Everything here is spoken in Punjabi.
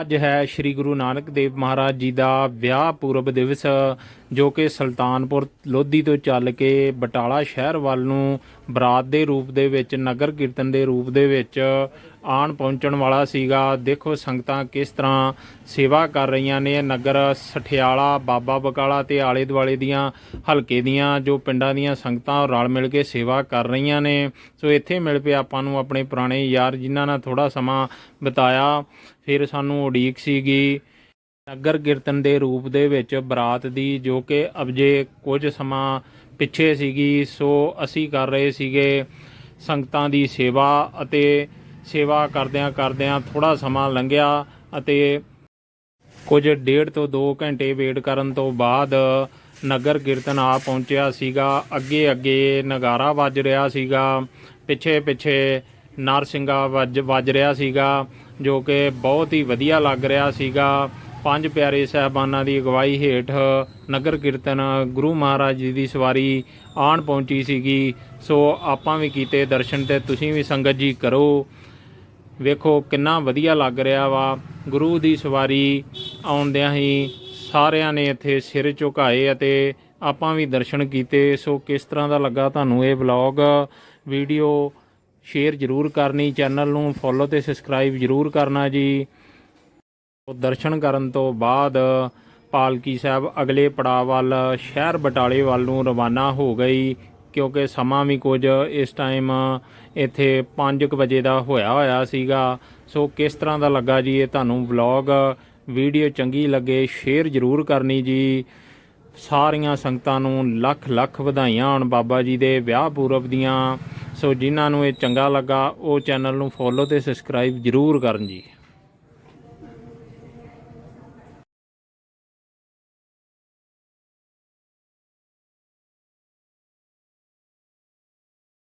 ਅੱਜ ਹੈ ਸ੍ਰੀ ਗੁਰੂ ਨਾਨਕ ਦੇਵ ਮਹਾਰਾਜ ਜੀ ਦਾ ਵਿਆਹ ਪੂਰਬ ਦਿਵਸ, ਜੋ ਕਿ ਸੁਲਤਾਨਪੁਰ ਲੋਧੀ ਤੋਂ ਚੱਲ ਕੇ ਬਟਾਲਾ ਸ਼ਹਿਰ ਵੱਲ ਨੂੰ ਬਰਾਤ ਦੇ ਰੂਪ ਦੇ ਵਿੱਚ, ਨਗਰ ਕੀਰਤਨ ਦੇ ਰੂਪ ਦੇ ਵਿੱਚ ਆਣ ਪਹੁੰਚਣ ਵਾਲਾ ਸੀਗਾ। ਦੇਖੋ ਸੰਗਤਾਂ ਕਿਸ ਤਰ੍ਹਾਂ ਸੇਵਾ ਕਰ ਰਹੀਆਂ ਨੇ। ਨਗਰ ਸਠਿਆਲਾ, ਬਾਬਾ ਬਕਾਲਾ ਤੇ ਆਲੇ ਦੁਆਲੇ ਦੀਆਂ ਹਲਕੇ ਦੀਆਂ ਜੋ ਪਿੰਡਾਂ ਦੀਆਂ ਸੰਗਤਾਂ ਰਲ ਮਿਲ ਕੇ ਸੇਵਾ ਕਰ ਰਹੀਆਂ ਨੇ। ਸੋ ਇੱਥੇ ਮਿਲ ਪਿਆ ਆਪਾਂ ਨੂੰ ਆਪਣੇ ਪੁਰਾਣੇ ਯਾਰ ਜਿਨ੍ਹਾਂ ਨਾਲ ਥੋੜਾ ਸਮਾਂ ਬਿਤਾਇਆ। ਫਿਰ ਸਾਨੂੰ ਉਡੀਕ ਸੀਗੀ ਨਗਰ ਕੀਰਤਨ ਦੇ ਰੂਪ ਦੇ ਵਿੱਚ ਬਰਾਤ ਦੀ, ਜੋ ਕਿ ਅਬਜੇ ਕੁਝ ਸਮਾਂ ਪਿੱਛੇ ਸੀਗੀ। ਸੋ ਅਸੀਂ ਕਰ ਰਹੇ ਸੀਗੇ ਸੰਗਤਾਂ ਦੀ ਸੇਵਾ ਅਤੇ ਸੇਵਾ ਕਰਦਿਆਂ ਕਰਦਿਆਂ ਥੋੜਾ ਸਮਾਂ ਲੰਘਿਆ ਅਤੇ ਕੁਝ ਡੇਢ ਤੋਂ 2 ਘੰਟੇ ਵੇਟ ਕਰਨ ਤੋਂ ਬਾਅਦ ਨਗਰ ਕੀਰਤਨ ਆ ਪਹੁੰਚਿਆ ਸੀਗਾ। ਅੱਗੇ ਅੱਗੇ ਨਗਾਰਾ ਵੱਜ ਰਿਹਾ ਸੀਗਾ। ਪਿੱਛੇ ਪਿੱਛੇ ਨਰਸਿੰਗਾ ਵੱਜ ਵੱਜ ਰਿਹਾ ਸੀਗਾ, ਜੋ ਕਿ ਬਹੁਤ ਹੀ ਵਧੀਆ ਲੱਗ ਰਿਹਾ ਸੀਗਾ। ਪੰਜ ਪਿਆਰੇ ਸਹਿਬਾਨਾਂ ਦੀ ਅਗਵਾਈ ਹੇਠ ਨਗਰ ਕੀਰਤਨ ਗੁਰੂ ਮਹਾਰਾਜ ਜੀ ਦੀ ਸਵਾਰੀ ਆਣ ਪਹੁੰਚੀ ਸੀਗੀ। ਸੋ ਆਪਾਂ ਵੀ ਕੀਤੇ ਦਰਸ਼ਨ ਤੇ ਤੁਸੀਂ ਵੀ ਸੰਗਤ ਜੀ ਕਰੋ। ਵੇਖੋ ਕਿੰਨਾ ਵਧੀਆ ਲੱਗ ਰਿਹਾ ਵਾ। ਗੁਰੂ ਦੀ ਸਵਾਰੀ ਆਉਂਦਿਆਂ ਹੀ ਸਾਰਿਆਂ ਨੇ ਇੱਥੇ ਸਿਰ ਝੁਕਾਏ ਅਤੇ ਆਪਾਂ ਵੀ ਦਰਸ਼ਨ ਕੀਤੇ। ਸੋ ਕਿਸ ਤਰ੍ਹਾਂ ਦਾ ਲੱਗਾ ਤੁਹਾਨੂੰ ਇਹ ਵਲੌਗ? ਵੀਡੀਓ ਸ਼ੇਅਰ ਜ਼ਰੂਰ ਕਰਨੀ, ਚੈਨਲ ਨੂੰ ਫੋਲੋ ਤੇ ਸਬਸਕ੍ਰਾਈਬ ਜ਼ਰੂਰ ਕਰਨਾ ਜੀ। ਉਹ ਦਰਸ਼ਨ ਕਰਨ ਤੋਂ ਬਾਅਦ ਪਾਲਕੀ ਸਾਹਿਬ ਅਗਲੇ ਪੜਾਅ ਵੱਲ ਸ਼ਹਿਰ ਬਟਾਲੇ ਵੱਲ ਨੂੰ ਰਵਾਨਾ ਹੋ ਗਈ। ਕਿਉਂਕਿ ਸਮਾਂ ਵੀ ਕੁਝ ਇਸ ਟਾਈਮ ਇੱਥੇ 5 ਵਜੇ ਦਾ ਹੋਇਆ ਹੋਇਆ ਸੀਗਾ। ਸੋ ਕਿਸ ਤਰ੍ਹਾਂ ਦਾ ਲੱਗਾ ਜੀ ਇਹ ਤੁਹਾਨੂੰ ਵਲੌਗ ਵੀਡੀਓ ਚੰਗੀ ਲੱਗੇ ਸ਼ੇਅਰ ਜ਼ਰੂਰ ਕਰਨੀ ਜੀ। ਸਾਰੀਆਂ ਸੰਗਤਾਂ ਨੂੰ ਲੱਖ ਲੱਖ ਵਧਾਈਆਂ ਹੋਣ ਬਾਬਾ ਜੀ ਦੇ ਵਿਆਹ ਪੂਰਬ ਦੀਆਂ। ਸੋ ਜਿਨ੍ਹਾਂ ਨੂੰ ਇਹ ਚੰਗਾ ਲੱਗਾ, ਉਹ ਚੈਨਲ ਨੂੰ ਫੋਲੋ ਤੇ ਸਬਸਕ੍ਰਾਈਬ ਜ਼ਰੂਰ ਕਰਨ ਜੀ।